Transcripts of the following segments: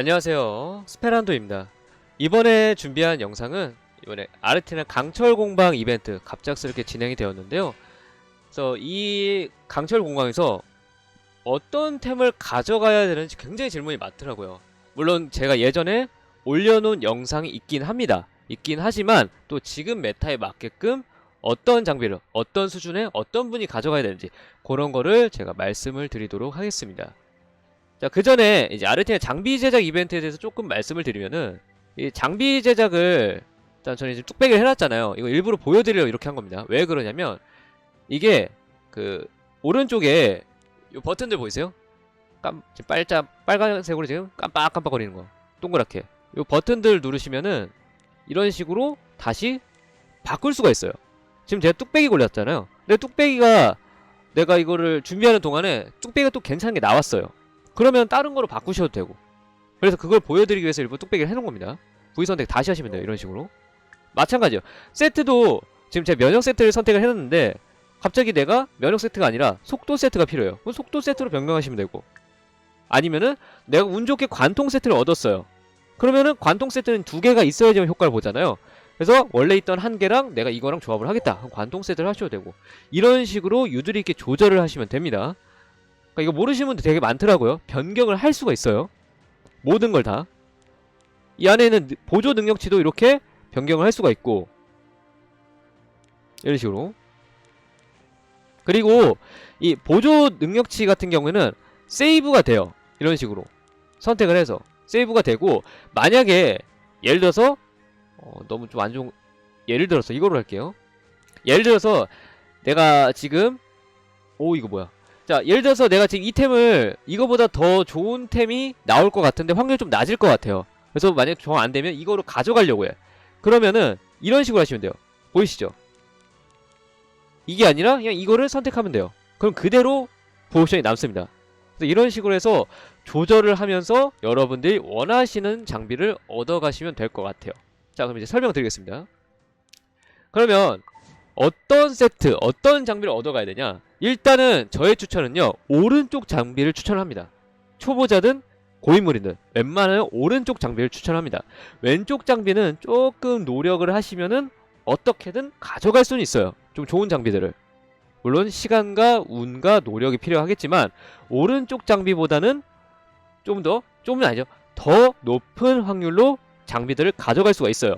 안녕하세요. 스페란도입니다. 이번에 준비한 영상은 이번에 아르티나 강철 공방 이벤트 갑작스럽게 진행이 되었는데요. 그래서 이 강철 공방에서 어떤 템을 가져가야 되는지 굉장히 질문이 많더라고요. 물론 제가 예전에 올려놓은 영상이 있긴 합니다. 있긴 하지만 또 지금 메타에 맞게끔 어떤 장비를 어떤 수준에 어떤 분이 가져가야 되는지 그런 거를 제가 말씀을 드리도록 하겠습니다. 자, 그 전에 이제 아르티나 장비 제작 이벤트에 대해서 조금 말씀을 드리면은 이 장비 제작을 일단 저는 이제 뚝배기를 해놨잖아요. 이거 일부러 보여드리려고 이렇게 한 겁니다. 왜 그러냐면 이게 그 오른쪽에 요 버튼들 보이세요? 깜 지금 빨자 빨간색으로 지금 깜빡깜빡거리는 거 동그랗게 요 버튼들 누르시면은 이런 식으로 다시 바꿀 수가 있어요. 지금 제가 뚝배기 골랐잖아요. 근데 뚝배기가 내가 이거를 준비하는 동안에 뚝배기가 또 괜찮은 게 나왔어요. 그러면 다른 거로 바꾸셔도 되고. 그래서 그걸 보여드리기 위해서 일부 뚝배기를 해놓은 겁니다. V 선택 다시 하시면 돼요 이런 식으로. 마찬가지요. 세트도 지금 제가 면역 세트를 선택을 해놨는데 갑자기 내가 면역 세트가 아니라 속도 세트가 필요해요. 그럼 속도 세트로 변경하시면 되고. 아니면은 내가 운 좋게 관통 세트를 얻었어요. 그러면은 관통 세트는 두 개가 있어야지만 효과를 보잖아요. 그래서 원래 있던 한 개랑 내가 이거랑 조합을 하겠다. 관통 세트를 하셔도 되고. 이런 식으로 유두리 있게 조절을 하시면 됩니다 그러니까 이거 모르시는 분들 되게 많더라고요. 변경을 할 수가 있어요. 모든 걸 다. 이 안에는 느- 보조 능력치도 이렇게 변경을 할 수가 있고 이런 식으로 그리고 이 보조 능력치 같은 경우에는 세이브가 돼요. 이런 식으로 선택을 해서 세이브가 되고 만약에 예를 들어서 어, 너무 좀 안 좋은 예를 들어서 이거로 할게요. 예를 들어서 내가 지금 오 이거 뭐야 자, 예를 들어서 내가 지금 이 템을 이거보다 더 좋은 템이 나올 것 같은데 확률이 좀 낮을 것 같아요. 그래서 만약 정 안 되면 이거로 가져가려고 해. 그러면은 이런 식으로 하시면 돼요. 보이시죠? 이게 아니라 그냥 이거를 선택하면 돼요. 그럼 그대로 보옵션이 남습니다. 이런 식으로 해서 조절을 하면서 여러분들이 원하시는 장비를 얻어가시면 될 것 같아요. 자, 그럼 이제 설명드리겠습니다. 그러면 어떤 세트, 어떤 장비를 얻어가야 되냐? 일단은 저의 추천은요 오른쪽 장비를 추천합니다. 초보자든 고인물이든 웬만하면 오른쪽 장비를 추천합니다. 왼쪽 장비는 조금 노력을 하시면은 어떻게든 가져갈 수는 있어요. 좀 좋은 장비들을. 물론 시간과 운과 노력이 필요하겠지만 오른쪽 장비보다는 좀 더 좀은 아니죠. 더 높은 확률로 장비들을 가져갈 수가 있어요.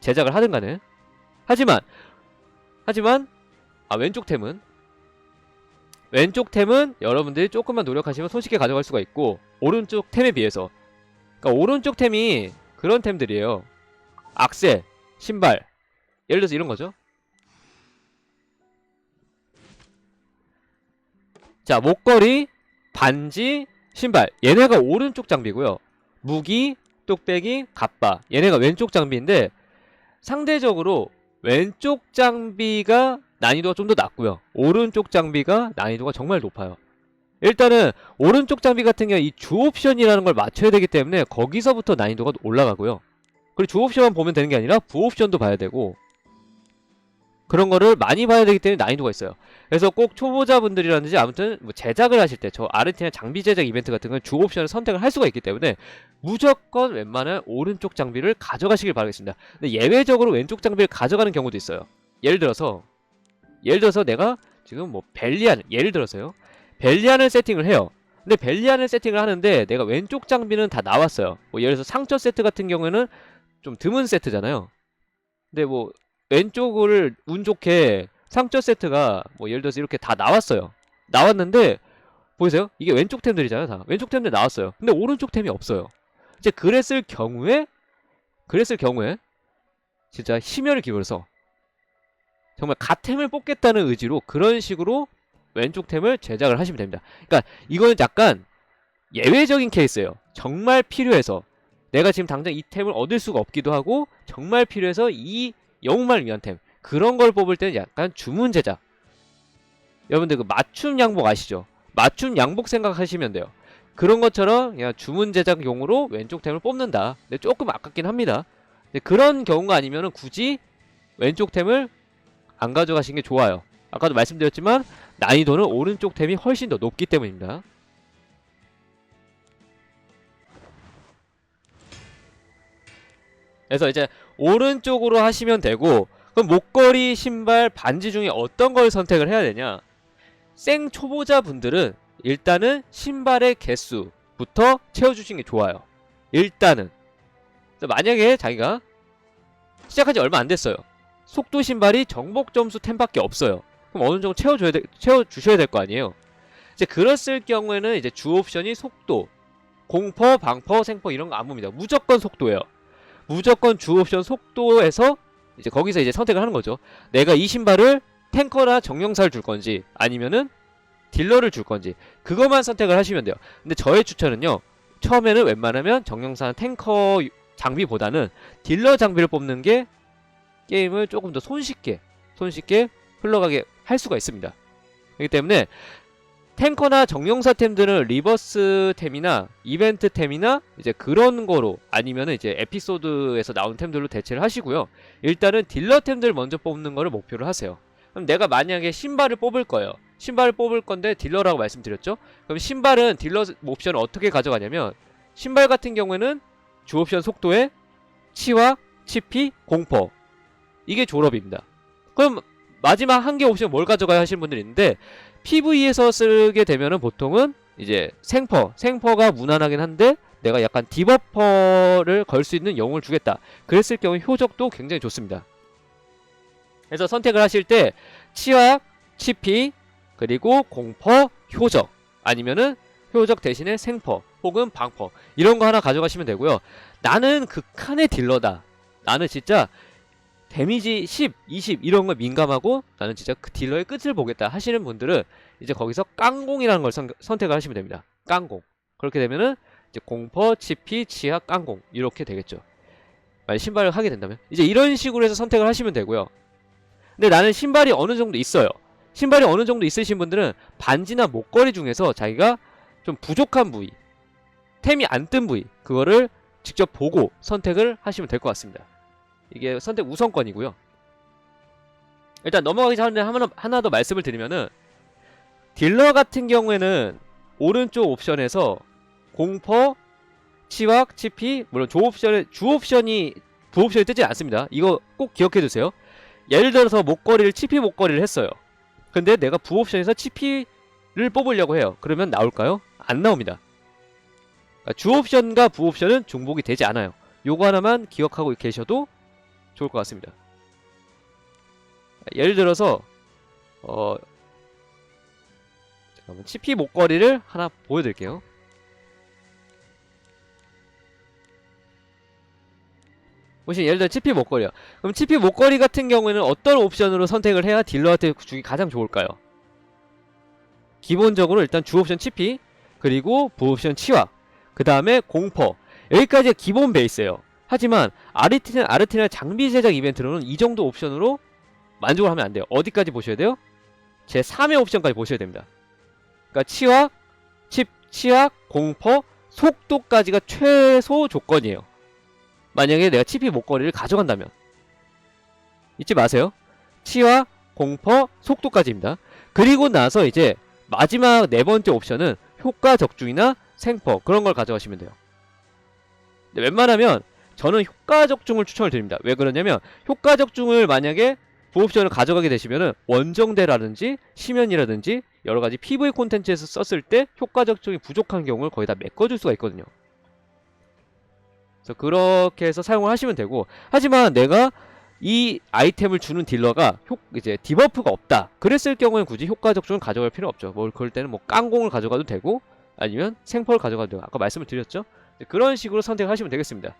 제작을 하든 간에. 하지만 하지만 아 왼쪽 템은? 왼쪽 템은 여러분들이 조금만 노력하시면 손쉽게 가져갈 수가 있고 오른쪽 템에 비해서. 그러니까 오른쪽 템이 그런 템들이에요. 악세, 신발. 예를 들어서 이런 거죠. 자 목걸이, 반지, 신발. 얘네가 오른쪽 장비고요. 무기, 뚝배기, 갑바. 얘네가 왼쪽 장비인데 상대적으로 왼쪽 장비가 난이도가 좀 더 낮고요. 오른쪽 장비가 난이도가 정말 높아요. 일단은 오른쪽 장비 같은 경우 이 주옵션이라는 걸 맞춰야 되기 때문에 거기서부터 난이도가 올라가고요. 그리고 주옵션만 보면 되는 게 아니라 부옵션도 봐야 되고 그런 거를 많이 봐야 되기 때문에 난이도가 있어요. 그래서 꼭 초보자분들이라든지 아무튼 뭐 제작을 하실 때 저 아르티나 장비 제작 이벤트 같은 건 주 옵션을 선택을 할 수가 있기 때문에 무조건 웬만한 오른쪽 장비를 가져가시길 바라겠습니다. 근데 예외적으로 왼쪽 장비를 가져가는 경우도 있어요. 예를 들어서 예를 들어서 내가 지금 뭐 벨리안 예를 들어서요. 벨리안을 세팅을 해요. 근데 벨리안을 세팅을 하는데 내가 왼쪽 장비는 다 나왔어요. 뭐 예를 들어서 상처 세트 같은 경우에는 좀 드문 세트잖아요. 근데 뭐 왼쪽을 운 좋게 상처 세트가 뭐 예를 들어서 이렇게 다 나왔어요. 나왔는데 보이세요? 이게 왼쪽 템들이잖아요, 다. 왼쪽 템들 나왔어요. 근데 오른쪽 템이 없어요. 이제 그랬을 경우에 그랬을 경우에 진짜 심혈을 기울여서 정말 갓템을 뽑겠다는 의지로 그런 식으로 왼쪽 템을 제작을 하시면 됩니다. 그러니까 이거는 약간 예외적인 케이스예요. 정말 필요해서 내가 지금 당장 이 템을 얻을 수가 없기도 하고 정말 필요해서 이 영웅만을 위한 템 그런 걸 뽑을 때는 약간 주문 제작. 여러분들 그 맞춤 양복 아시죠? 맞춤 양복 생각하시면 돼요. 그런 것처럼 그냥 주문 제작용으로 왼쪽 템을 뽑는다. 근데 조금 아깝긴 합니다. 그런 경우가 아니면은 굳이 왼쪽 템을 안 가져가시는 게 좋아요. 아까도 말씀드렸지만 난이도는 오른쪽 템이 훨씬 더 높기 때문입니다. 그래서 이제 오른쪽으로 하시면 되고 그럼 목걸이, 신발, 반지 중에 어떤 걸 선택을 해야 되냐? 생 초보자 분들은 일단은 신발의 개수부터 채워주시는 게 좋아요. 일단은 만약에 자기가 시작한 지 얼마 안 됐어요. 속도 신발이 정복 점수 10밖에 없어요. 그럼 어느 정도 채워줘야 돼, 채워주셔야 될 거 아니에요. 이제 그랬을 경우에는 이제 주 옵션이 속도, 공퍼, 방퍼, 생퍼 이런 거 안 봅니다. 무조건 속도예요. 무조건 주 옵션 속도에서 이제 거기서 이제 선택을 하는 거죠. 내가 이 신발을 탱커나 정령사를 줄 건지 아니면은 딜러를 줄 건지 그것만 선택을 하시면 돼요. 근데 저의 추천은요. 처음에는 웬만하면 정령사 탱커 장비보다는 딜러 장비를 뽑는 게 게임을 조금 더 손쉽게 손쉽게 흘러가게 할 수가 있습니다. 그렇기 때문에 탱커나 정령사 템들은 리버스 템이나 이벤트 템이나 이제 그런 거로 아니면은 이제 에피소드에서 나온 템들로 대체를 하시고요. 일단은 딜러 템들 먼저 뽑는 거를 목표로 하세요. 그럼 내가 만약에 신발을 뽑을 거예요. 신발을 뽑을 건데 딜러라고 말씀드렸죠? 그럼 신발은 딜러 옵션을 어떻게 가져가냐면 신발 같은 경우에는 주 옵션 속도에 치와 치피 공퍼 이게 졸업입니다. 그럼 마지막 한 개 옵션 뭘 가져가야 하시는 분들이 있는데 PV에서 쓰게 되면은 보통은 이제 생퍼, 생퍼가 무난하긴 한데 내가 약간 디버퍼를 걸 수 있는 영웅을 주겠다. 그랬을 경우 효적도 굉장히 좋습니다. 그래서 선택을 하실 때 치약, 치피, 그리고 공퍼, 효적 아니면은 효적 대신에 생퍼 혹은 방퍼 이런 거 하나 가져가시면 되고요. 나는 극한의 딜러다. 나는 진짜 데미지 10, 20 이런 거 민감하고 나는 진짜 그 딜러의 끝을 보겠다 하시는 분들은 이제 거기서 깡공이라는 걸 선, 선택을 하시면 됩니다. 깡공. 그렇게 되면은 이제 공퍼, 치피, 치약, 깡공 이렇게 되겠죠. 만약 신발을 하게 된다면 이제 이런 식으로 해서 선택을 하시면 되고요. 근데 나는 신발이 어느 정도 있어요. 신발이 어느 정도 있으신 분들은 반지나 목걸이 중에서 자기가 좀 부족한 부위, 템이 안 뜬 부위 그거를 직접 보고 선택을 하시면 될 것 같습니다. 이게 선택 우선권이고요. 일단 넘어가기 전에 하나, 하나 더 말씀을 드리면은 딜러 같은 경우에는 오른쪽 옵션에서 공퍼, 치왁, 치피 물론 조 옵션에 주 옵션이 부 옵션이 뜨지 않습니다. 이거 꼭 기억해 두세요. 예를 들어서 목걸이를 치피 목걸이를 했어요. 근데 내가 부 옵션에서 치피를 뽑으려고 해요. 그러면 나올까요? 안 나옵니다. 그러니까 주 옵션과 부 옵션은 중복이 되지 않아요. 요거 하나만 기억하고 계셔도 좋을 것 같습니다. 예를 들어서 어 잠깐만 치피 목걸이를 하나 보여드릴게요. 보시면 예를 들어 치피 목걸이요. 그럼 치피 목걸이 같은 경우에는 어떤 옵션으로 선택을 해야 딜러한테 주기 가장 좋을까요? 기본적으로 일단 주 옵션 치피 그리고 부 옵션 치와 그 다음에 공퍼 여기까지가 기본 베이스예요. 하지만 아르티나 아르티나 장비 제작 이벤트로는 이 정도 옵션으로 만족을 하면 안 돼요. 어디까지 보셔야 돼요? 제 3의 옵션까지 보셔야 됩니다. 그러니까 치와 칩 치약 공퍼 속도까지가 최소 조건이에요. 만약에 내가 치피 목걸이를 가져간다면 잊지 마세요. 치와 공퍼 속도까지입니다. 그리고 나서 이제 마지막 네 번째 옵션은 효과 적중이나 생퍼 그런 걸 가져가시면 돼요. 웬만하면 저는 효과 적중을 추천을 드립니다. 왜 그러냐면 효과 적중을 만약에 부옵션을 가져가게 되시면은 원정대라든지 심연이라든지 여러 가지 PV 콘텐츠에서 썼을 때 효과 적중이 부족한 경우를 거의 다 메꿔줄 수가 있거든요. 그래서 그렇게 해서 사용을 하시면 되고 하지만 내가 이 아이템을 주는 딜러가 효, 이제 디버프가 없다. 그랬을 경우엔 굳이 효과 적중을 가져갈 필요 없죠. 뭐 그럴 때는 뭐 깡공을 가져가도 되고 아니면 생펄을 가져가도 되고 아까 말씀을 드렸죠. 그런 식으로 선택하시면 되겠습니다.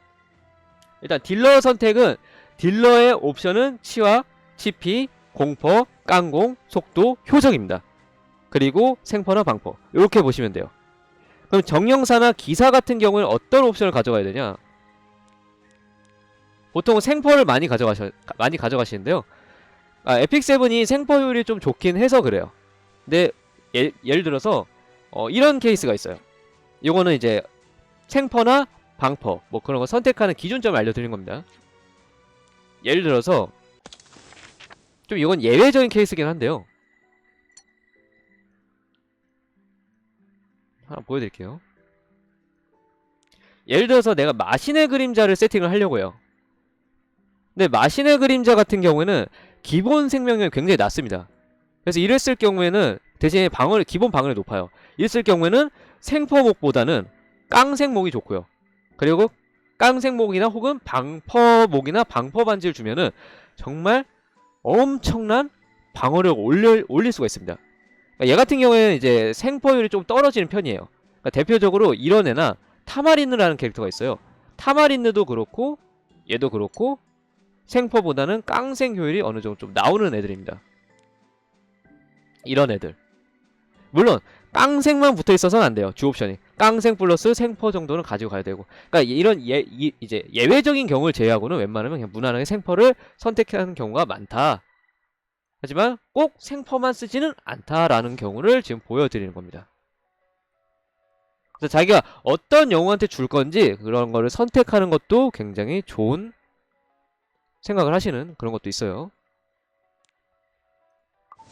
일단 딜러 선택은 딜러의 옵션은 치와 치피, 공퍼, 깡공, 속도, 효정입니다. 그리고 생퍼나 방퍼 이렇게 보시면 돼요. 그럼 정령사나 기사 같은 경우는 어떤 옵션을 가져가야 되냐? 보통 생퍼를 많이 가져가셔 많이 가져가시는데요. 아, 에픽 세븐이 생퍼율이 좀 좋긴 해서 그래요. 근데 예, 예를 들어서 어, 이런 케이스가 있어요. 요거는 이제 생퍼나 방퍼 뭐 그런 거 선택하는 기준점을 알려드리는 겁니다. 예를 들어서 좀 이건 예외적인 케이스긴 한데요. 하나 보여드릴게요. 예를 들어서 내가 마신의 그림자를 세팅을 하려고 해요. 근데 마신의 그림자 같은 경우에는 기본 생명력이 굉장히 낮습니다. 그래서 이랬을 경우에는 대신에 방어력 기본 방어력이 높아요. 이랬을 경우에는 생퍼목보다는 깡생목이 좋고요. 그리고 깡생목이나 혹은 방퍼목이나 방퍼반지를 주면은 정말 엄청난 방어력을 올려, 올릴 수가 있습니다. 그러니까 얘 같은 경우에는 이제 생퍼율이 좀 떨어지는 편이에요. 그러니까 대표적으로 이런 애나 타마린느라는 캐릭터가 있어요. 타마린느도 그렇고 얘도 그렇고 생퍼보다는 깡생 효율이 어느 정도 좀 나오는 애들입니다. 이런 애들. 물론 깡생만 붙어 있어서는 안 돼요. 주 옵션이. 깡생 플러스 생퍼 정도는 가지고 가야 되고. 그러니까 이런 예, 이, 이제 예외적인 경우를 제외하고는 웬만하면 그냥 무난하게 생퍼를 선택하는 경우가 많다. 하지만 꼭 생퍼만 쓰지는 않다라는 경우를 지금 보여드리는 겁니다. 그래서 자기가 어떤 영웅한테 줄 건지 그런 거를 선택하는 것도 굉장히 좋은 생각을 하시는 그런 것도 있어요.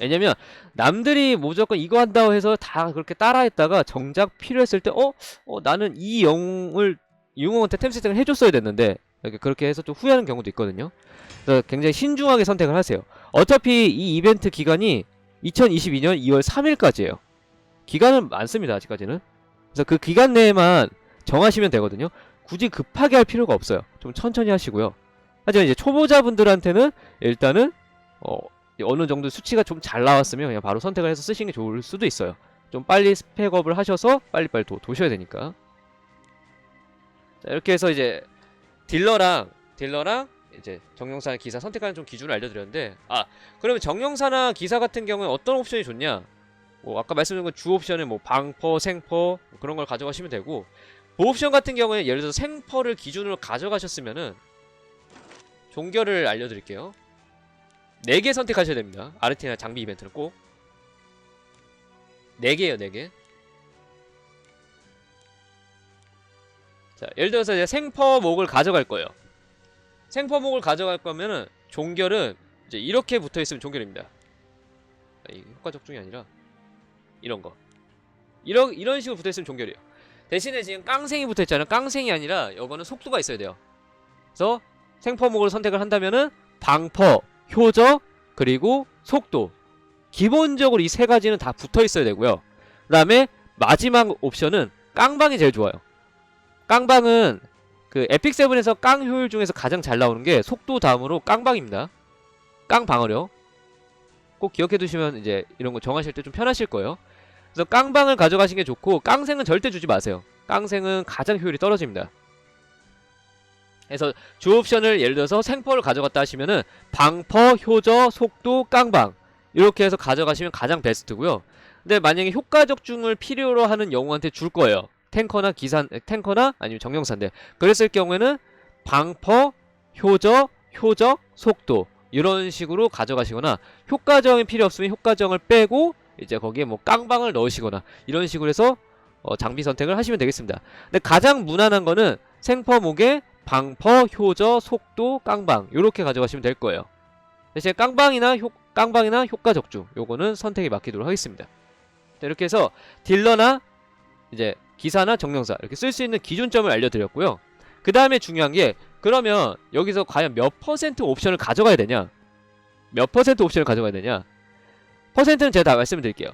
왜냐면 남들이 무조건 이거 한다고 해서 다 그렇게 따라했다가 정작 필요했을 때 어? 어 나는 이 영웅을 이 영웅한테 템 세팅을 해줬어야 됐는데 그렇게 해서 좀 후회하는 경우도 있거든요. 그래서 굉장히 신중하게 선택을 하세요. 어차피 이 이벤트 기간이 2022년 2월 3일까지예요. 기간은 많습니다. 아직까지는. 그래서 그 기간 내에만 정하시면 되거든요. 굳이 급하게 할 필요가 없어요. 좀 천천히 하시고요. 하지만 이제 초보자분들한테는 일단은 어, 어느 정도 수치가 좀 잘 나왔으면 그냥 바로 선택을 해서 쓰시는 게 좋을 수도 있어요. 좀 빨리 스펙업을 하셔서 빨리빨리 도, 도셔야 되니까. 자, 이렇게 해서 이제 딜러랑 딜러랑 이제 정령사나 기사 선택하는 좀 기준을 알려드렸는데 아 그러면 정령사나 기사 같은 경우에 어떤 옵션이 좋냐? 뭐 아까 말씀드린 건 주 옵션은 뭐 방퍼, 생퍼 뭐 그런 걸 가져가시면 되고 보옵션 같은 경우에 예를 들어서 생퍼를 기준으로 가져가셨으면은 종결을 알려드릴게요. 4개 선택하셔야 됩니다. 아르티나 장비 이벤트는 꼭 4개예요, 4개. 자, 예를 들어서 이제 생퍼목을 가져갈 거예요. 생퍼목을 가져갈 거면은 종결은 이제 이렇게 붙어 있으면 종결입니다. 아, 이 효과 적중이 아니라 이런 거. 이런 이런 식으로 붙어 있으면 종결이에요. 대신에 지금 깡생이 붙어 있잖아요. 깡생이 아니라 이거는 속도가 있어야 돼요. 그래서 생퍼목을 선택을 한다면은 방퍼, 효적, 그리고 속도. 기본적으로 이 세 가지는 다 붙어 있어야 되고요. 그 다음에 마지막 옵션은 깡방이 제일 좋아요. 깡방은 그 에픽 세븐에서 깡 효율 중에서 가장 잘 나오는 게 속도 다음으로 깡방입니다. 깡 방어력. 꼭 기억해 두시면 이제 이런 거 정하실 때 좀 편하실 거예요. 그래서 깡방을 가져가시는 게 좋고 깡생은 절대 주지 마세요. 깡생은 가장 효율이 떨어집니다. 그래서 주 옵션을 예를 들어서 생퍼를 가져갔다 하시면은 방퍼, 효저, 속도, 깡방 이렇게 해서 가져가시면 가장 베스트고요. 근데 만약에 효과 적 중을 필요로 하는 영웅한테 줄 거예요. 탱커나 기사, 탱커나 아니면 정령사인데 그랬을 경우에는 방퍼, 효저, 효적, 속도 이런 식으로 가져가시거나 효과정이 필요 없으면 효과정을 빼고 이제 거기에 뭐 깡방을 넣으시거나 이런 식으로 해서 어, 장비 선택을 하시면 되겠습니다. 근데 가장 무난한 거는 생퍼목에 방퍼, 효저, 속도, 깡방 이렇게 가져가시면 될 거예요. 대신 깡방이나 효 깡방이나 효과 적중 요거는 선택에 맡기도록 하겠습니다. 자, 이렇게 해서 딜러나 이제 기사나 정령사 이렇게 쓸 수 있는 기준점을 알려드렸고요. 그 다음에 중요한 게 그러면 여기서 과연 몇 퍼센트 옵션을 가져가야 되냐? 몇 퍼센트 옵션을 가져가야 되냐? 퍼센트는 제가 다 말씀드릴게요.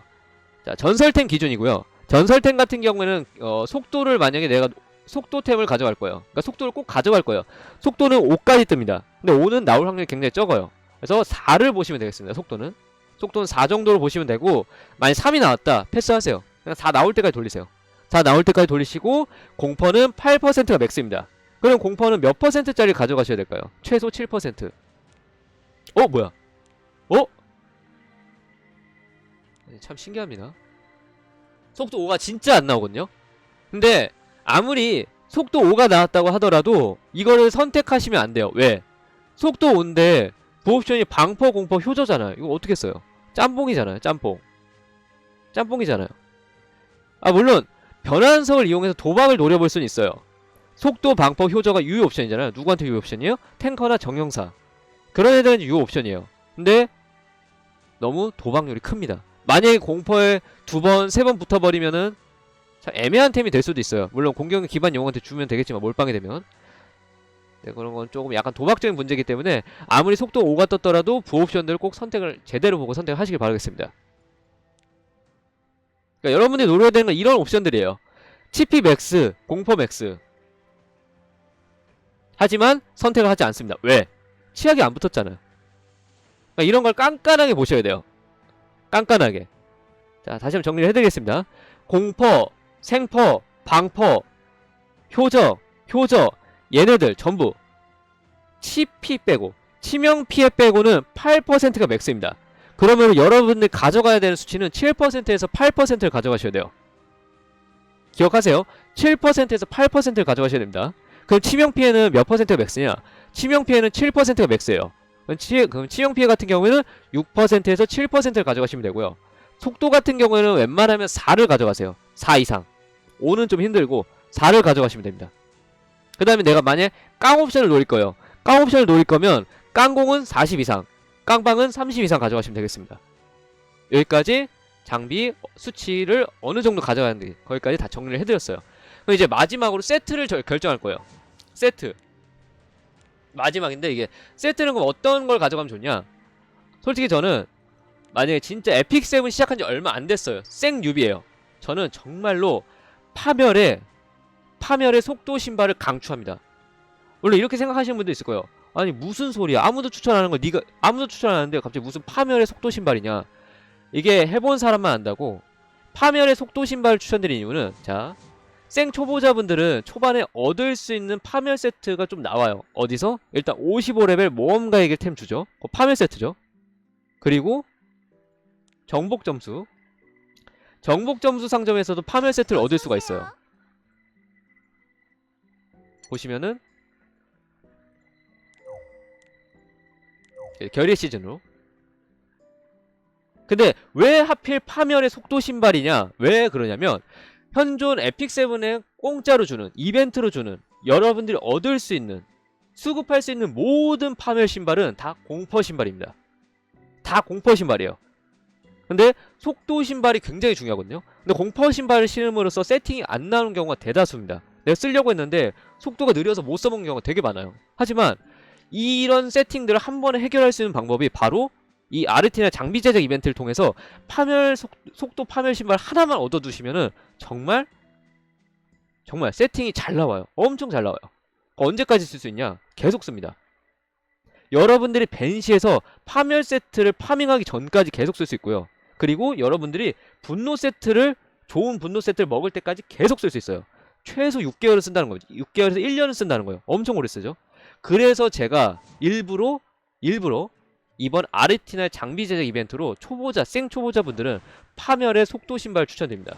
자 전설템 기준이고요. 전설템 같은 경우에는 어, 속도를 만약에 내가 속도템을 가져갈 거예요. 그러니까 속도를 꼭 가져갈 거예요. 속도는 5까지 뜹니다. 근데 5는 나올 확률이 굉장히 적어요. 그래서 4를 보시면 되겠습니다. 속도는. 속도는 4 정도로 보시면 되고 만약 3이 나왔다. 패스하세요. 그냥 4 나올 때까지 돌리세요. 4 나올 때까지 돌리시고 공퍼는 8%가 맥스입니다. 그럼 공퍼는 몇 퍼센트짜리 가져가셔야 될까요? 최소 7%. 어 뭐야? 어? 참 신기합니다. 속도 5가 진짜 안 나오거든요. 근데 아무리 속도 5가 나왔다고 하더라도 이거를 선택하시면 안 돼요. 왜? 속도 5인데 부옵션이 방퍼, 공퍼, 효저잖아요. 이거 어떻게 써요? 짬뽕이잖아요. 짬뽕. 짬뽕이잖아요. 아 물론 변환석을 이용해서 도박을 노려볼 수는 있어요. 속도, 방퍼, 효저가 유효 옵션이잖아요. 누구한테 유효 옵션이에요? 탱커나 정령사. 그런 애들은 유효 옵션이에요. 근데 너무 도박률이 큽니다. 만약에 공퍼에 두 번, 세 번 붙어버리면은 참 애매한 템이 될 수도 있어요. 물론 공격력 기반 영웅한테 주면 되겠지만 몰빵이 되면 네, 그런 건 조금 약간 도박적인 문제이기 때문에 아무리 속도 5가 떴더라도 부옵션들을 꼭 선택을 제대로 보고 선택하시길 바라겠습니다. 그러니까 여러분들이 노려야 되는 건 이런 옵션들이에요. TP 맥스, 공포 맥스. 하지만 선택을 하지 않습니다. 왜? 치약이 안 붙었잖아요. 그러니까 이런 걸 깐깐하게 보셔야 돼요. 깐깐하게. 자, 다시 한번 정리를 해드리겠습니다. 공퍼, 생퍼, 방퍼, 효저, 효저, 얘네들 전부 치피 빼고 치명 피해 빼고는 8%가 맥스입니다. 그러면 여러분들 가져가야 되는 수치는 7%에서 8%를 가져가셔야 돼요. 기억하세요. 7%에서 8%를 가져가셔야 됩니다. 그럼 치명 피해는 몇 퍼센트가 맥스냐? 치명 피해는 7%가 맥스예요. 그럼, 치, 그럼 치명 피해 같은 경우에는 6%에서 7%를 가져가시면 되고요. 속도 같은 경우에는 웬만하면 4를 가져가세요. 4 이상. 5는 좀 힘들고 4를 가져가시면 됩니다. 그 다음에 내가 만약 깡 옵션을 노릴 거예요. 깡 옵션을 노릴 거면 깡공은 40 이상, 깡방은 30 이상 가져가시면 되겠습니다. 여기까지 장비 수치를 어느 정도 가져가는지 거기까지 다 정리를 해드렸어요. 그럼 이제 마지막으로 세트를 절- 결정할 거예요. 세트. 마지막인데 이게 세트는 그럼 어떤 걸 가져가면 좋냐? 솔직히 저는 만약에 진짜 에픽 세븐 시작한 지 얼마 안 됐어요. 생 뉴비예요. 저는 정말로 파멸의 파멸의 속도 신발을 강추합니다. 원래 이렇게 생각하시는 분도 있을 거예요. 아니 무슨 소리야? 아무도 추천하는 거 네가 아무도 추천 안 하는데 갑자기 무슨 파멸의 속도 신발이냐? 이게 해본 사람만 안다고. 파멸의 속도 신발을 추천드린 이유는 자, 생 초보자분들은 초반에 얻을 수 있는 파멸 세트가 좀 나와요. 어디서? 일단 55레벨 모험가에게 템 주죠. 그 파멸 세트죠. 그리고 정복 점수. 정복 점수 상점에서도 파멸 세트를 얻을 수가 있어요. 보시면은 예, 결의 시즌으로. 근데 왜 하필 파멸의 속도 신발이냐? 왜 그러냐면 현존 에픽 세븐에 공짜로 주는 이벤트로 주는 여러분들이 얻을 수 있는 수급할 수 있는 모든 파멸 신발은 다 공퍼 신발입니다. 다 공퍼 신발이에요. 근데 속도 신발이 굉장히 중요하거든요. 근데 공퍼 신발을 신음으로써 세팅이 안 나오는 경우가 대다수입니다. 내가 쓰려고 했는데 속도가 느려서 못 써먹는 경우가 되게 많아요. 하지만 이런 세팅들을 한 번에 해결할 수 있는 방법이 바로 이 아르티나 장비 제작 이벤트를 통해서 파멸 속, 속도 파멸 신발 하나만 얻어두시면은 정말 정말 세팅이 잘 나와요. 엄청 잘 나와요. 언제까지 쓸 수 있냐? 계속 씁니다. 여러분들이 벤시에서 파멸 세트를 파밍하기 전까지 계속 쓸 수 있고요. 그리고 여러분들이 분노 세트를 좋은 분노 세트를 먹을 때까지 계속 쓸 수 있어요. 최소 6개월을 쓴다는 거죠. 6개월에서 1년을 쓴다는 거예요. 엄청 오래 쓰죠. 그래서 제가 일부러 일부러 이번 아르티나 장비 제작 이벤트로 초보자 생 초보자분들은 파멸의 속도 신발 추천드립니다.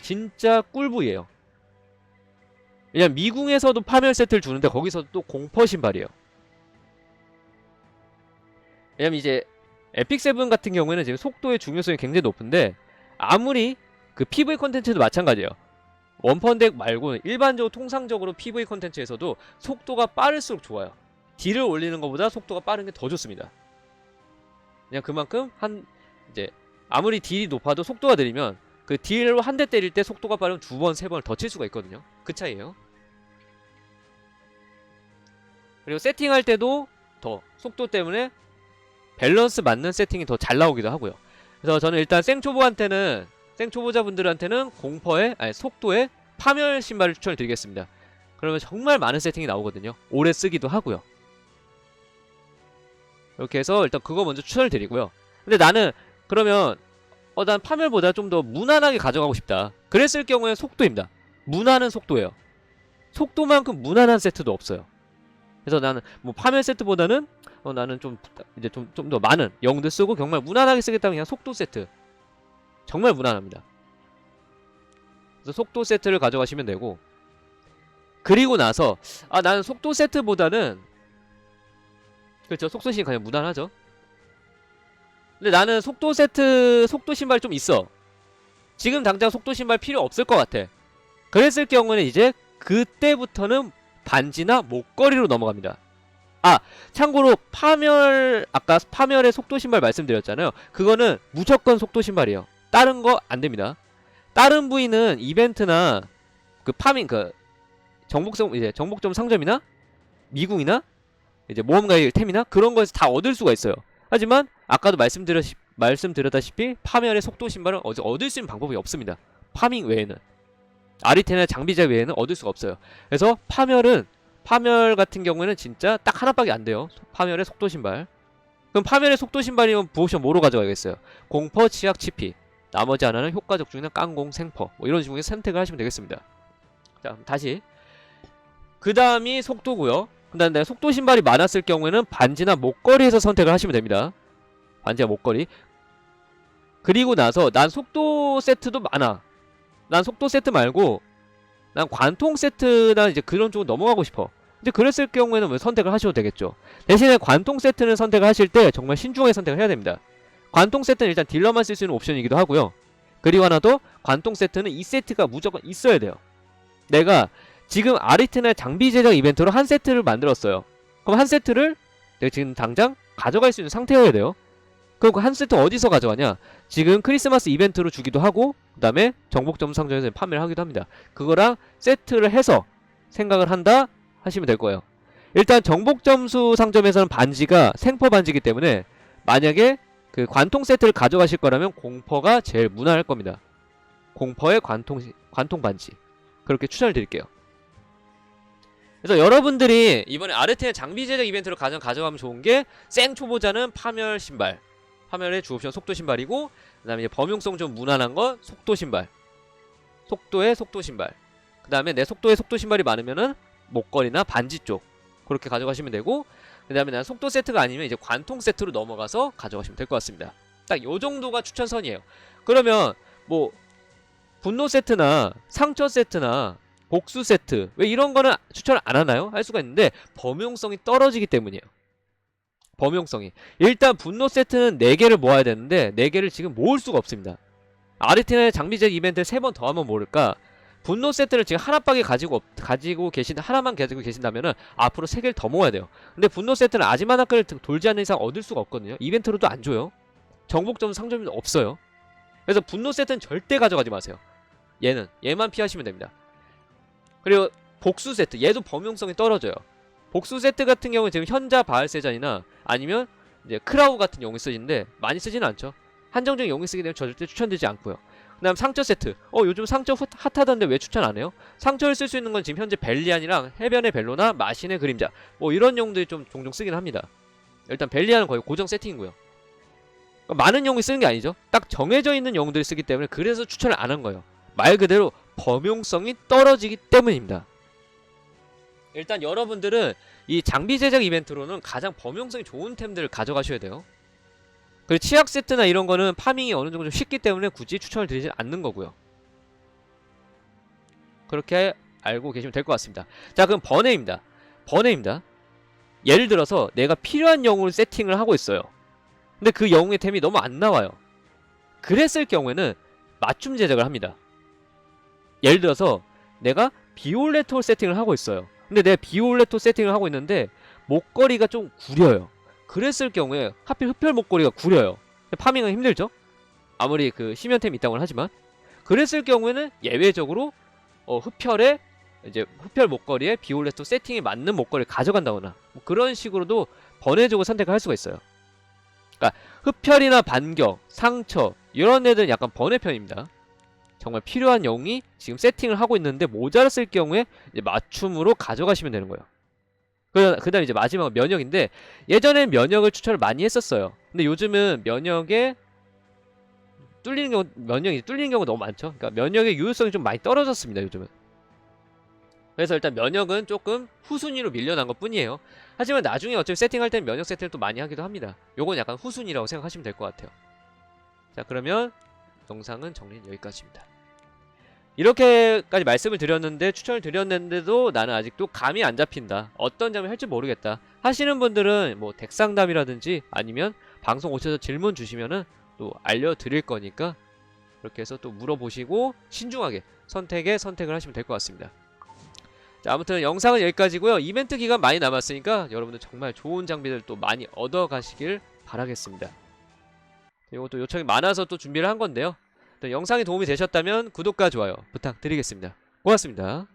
진짜 꿀부이에요. 왜냐면 미궁에서도 파멸 세트를 주는데 거기서도 또 공퍼 신발이에요. 왜냐면 이제 에픽 세븐 같은 경우에는 지금 속도의 중요성이 굉장히 높은데 아무리 그 PV 콘텐츠도 마찬가지예요. 원펀덱 말고는 일반적으로 통상적으로 PV 콘텐츠에서도 속도가 빠를수록 좋아요. 딜을 올리는 것보다 속도가 빠른 게 더 좋습니다. 그냥 그만큼 한 이제 아무리 딜이 높아도 속도가 느리면 그 딜로 한 대 때릴 때 속도가 빠르면 두 번, 세 번을 더 칠 수가 있거든요. 그 차이예요. 그리고 세팅할 때도 더 속도 때문에 밸런스 맞는 세팅이 더 잘 나오기도 하고요. 그래서 저는 일단 생초보한테는 생초보자분들한테는 공퍼에 아니 속도에 파멸 신발을 추천을 드리겠습니다. 그러면 정말 많은 세팅이 나오거든요. 오래 쓰기도 하고요. 이렇게 해서 일단 그거 먼저 추천을 드리고요. 근데 나는 그러면 어 난 파멸보다 좀 더 무난하게 가져가고 싶다. 그랬을 경우에 속도입니다. 무난한 속도예요. 속도만큼 무난한 세트도 없어요. 그래서 나는 뭐 파멸 세트보다는 어 나는 좀 이제 좀 좀 더 많은 영웅들 쓰고 정말 무난하게 쓰겠다 그냥 속도 세트. 정말 무난합니다. 그래서 속도 세트를 가져가시면 되고 그리고 나서 아 나는 속도 세트보다는 그렇죠 속도신 그냥 무난하죠. 근데 나는 속도 세트 속도 신발 좀 있어. 지금 당장 속도 신발 필요 없을 것 같아. 그랬을 경우는 이제 그때부터는 반지나 목걸이로 넘어갑니다. 아 참고로 파멸 아까 파멸의 속도 신발 말씀드렸잖아요. 그거는 무조건 속도 신발이에요. 다른 거 안 됩니다. 다른 부위는 이벤트나 그 파밍 그 정복점 이제 정복점 상점이나 미궁이나 이제 모험가의 템이나 그런 거에서 다 얻을 수가 있어요. 하지만 아까도 말씀드렸 말씀드렸다시피 파멸의 속도 신발은 어디 얻을 수 있는 방법이 없습니다. 파밍 외에는 아리테나 장비자 외에는 얻을 수가 없어요. 그래서 파멸은 파멸 같은 경우에는 진짜 딱 하나밖에 안 돼요. 파멸의 속도 신발. 그럼 파멸의 속도 신발이면 부옵션 뭐로 가져가겠어요? 공퍼, 치약, 치피. 나머지 하나는 효과적 중이나 깡공, 생퍼. 뭐 이런 식으로 선택을 하시면 되겠습니다. 자, 다시. 그 다음이 속도고요. 그 다음에 속도 신발이 많았을 경우에는 반지나 목걸이에서 선택을 하시면 됩니다. 반지와 목걸이. 그리고 나서 난 속도 세트도 많아. 난 속도 세트 말고 난 관통 세트나 이제 그런 쪽으로 넘어가고 싶어. 근데 그랬을 경우에는 뭐 선택을 하셔도 되겠죠. 대신에 관통 세트는 선택을 하실 때 정말 신중하게 선택을 해야 됩니다. 관통 세트는 일단 딜러만 쓸 수 있는 옵션이기도 하고요. 그리고 하나 더 관통 세트는 이 세트가 무조건 있어야 돼요. 내가 지금 아리트나 장비 제작 이벤트로 한 세트를 만들었어요. 그럼 한 세트를 내가 지금 당장 가져갈 수 있는 상태여야 돼요. 그럼 그한 세트 어디서 가져가냐? 지금 크리스마스 이벤트로 주기도 하고 그 다음에 정복점 상점에서 판매를 하기도 합니다. 그거랑 세트를 해서 생각을 한다 하시면 될 거예요. 일단 정복점수 상점에서는 반지가 생퍼 반지이기 때문에 만약에 그 관통 세트를 가져가실 거라면 공퍼가 제일 무난할 겁니다. 공퍼의 관통 관통 반지 그렇게 추천을 드릴게요. 그래서 여러분들이 이번에 아르테의 장비 제작 이벤트로 가장 가져가면 좋은 게 생 초보자는 파멸 신발, 파멸의 주옵션 속도 신발이고 그 다음에 이제 범용성 좀 무난한 건 속도 신발, 속도의 속도 신발. 그 다음에 내 속도의 속도 신발이 많으면은 목걸이나 반지 쪽 그렇게 가져가시면 되고 그 다음에 난 속도 세트가 아니면 이제 관통 세트로 넘어가서 가져가시면 될 것 같습니다. 딱 요 정도가 추천선이에요. 그러면 뭐 분노 세트나 상처 세트나 복수 세트 왜 이런 거는 추천을 안 하나요? 할 수가 있는데 범용성이 떨어지기 때문이에요. 범용성이 일단 분노 세트는 4개를 모아야 되는데 4개를 지금 모을 수가 없습니다. 아르티나의 장비제 이벤트 3번 더 하면 모를까? 분노 세트를 지금 하나밖에 가지고 없- 가지고 계신 하나만 가지고 계신다면은 앞으로 3개를 더 모아야 돼요. 근데 분노 세트는 아지마나크를 돌지 않는 이상 얻을 수가 없거든요. 이벤트로도 안 줘요. 정복점 상점도 없어요. 그래서 분노 세트는 절대 가져가지 마세요. 얘는 얘만 피하시면 됩니다. 그리고 복수 세트 얘도 범용성이 떨어져요. 복수 세트 같은 경우는 지금 현자 바알세잔이나 아니면 이제 크라우 같은 용이 쓰는데 많이 쓰지는 않죠. 한정적인 용이 쓰기 때문에 절대 추천드리지 않고요. 그다음 상처 세트. 어 요즘 상처 후- 핫하던데 왜 추천 안 해요? 상처를 쓸 수 있는 건 지금 현재 벨리안이랑 해변의 벨로나 마신의 그림자 뭐 이런 용들이 좀 종종 쓰긴 합니다. 일단 벨리안은 거의 고정 세팅이고요. 그러니까 많은 용이 쓰는 게 아니죠. 딱 정해져 있는 용들이 쓰기 때문에 그래서 추천을 안 한 거예요. 말 그대로 범용성이 떨어지기 때문입니다. 일단 여러분들은 이 장비 제작 이벤트로는 가장 범용성이 좋은 템들을 가져가셔야 돼요. 그리고 치약 세트나 이런 거는 파밍이 어느 정도 좀 쉽기 때문에 굳이 추천을 드리지 않는 거고요. 그렇게 알고 계시면 될 것 같습니다. 자, 그럼 번외입니다. 번외입니다. 예를 들어서 내가 필요한 영웅을 세팅을 하고 있어요. 근데 그 영웅의 템이 너무 안 나와요. 그랬을 경우에는 맞춤 제작을 합니다. 예를 들어서 내가 비올레토 세팅을 하고 있어요. 근데 내가 비올레토 세팅을 하고 있는데 목걸이가 좀 구려요. 그랬을 경우에 하필 흡혈 목걸이가 구려요. 파밍은 힘들죠? 아무리 그 심연템이 있다고 하지만 그랬을 경우에는 예외적으로 어, 흡혈에 이제 흡혈 목걸이에 비올레토 세팅에 맞는 목걸이를 가져간다거나 뭐 그런 식으로도 번외적으로 선택을 할 수가 있어요. 그러니까 흡혈이나 반격, 상처 이런 애들은 약간 번외 편입니다. 정말 필요한 영웅이 지금 세팅을 하고 있는데 모자랐을 경우에 맞춤으로 가져가시면 되는 거예요. 그, 그 다음 이제 마지막 면역인데 예전엔 면역을 추천을 많이 했었어요. 근데 요즘은 면역에 뚫리는 경우 면역이 뚫리는 경우가 너무 많죠. 그러니까 면역의 유효성이 좀 많이 떨어졌습니다. 요즘은. 그래서 일단 면역은 조금 후순위로 밀려난 것 뿐이에요. 하지만 나중에 어차피 세팅할 때는 면역 세팅을 또 많이 하기도 합니다. 요건 약간 후순위라고 생각하시면 될 것 같아요. 자 그러면 영상은 정리는 여기까지입니다. 이렇게까지 말씀을 드렸는데 추천을 드렸는데도 나는 아직도 감이 안 잡힌다. 어떤 점을 할지 모르겠다. 하시는 분들은 뭐 덱상담이라든지 아니면 방송 오셔서 질문 주시면은 또 알려드릴 거니까 그렇게 해서 또 물어보시고 신중하게 선택에 선택을 하시면 될 것 같습니다. 자 아무튼 영상은 여기까지고요. 이벤트 기간 많이 남았으니까 여러분들 정말 좋은 장비들 또 많이 얻어 가시길 바라겠습니다. 이것도 요청이 많아서 또 준비를 한 건데요. 또 영상이 도움이 되셨다면 구독과 좋아요 부탁드리겠습니다. 고맙습니다.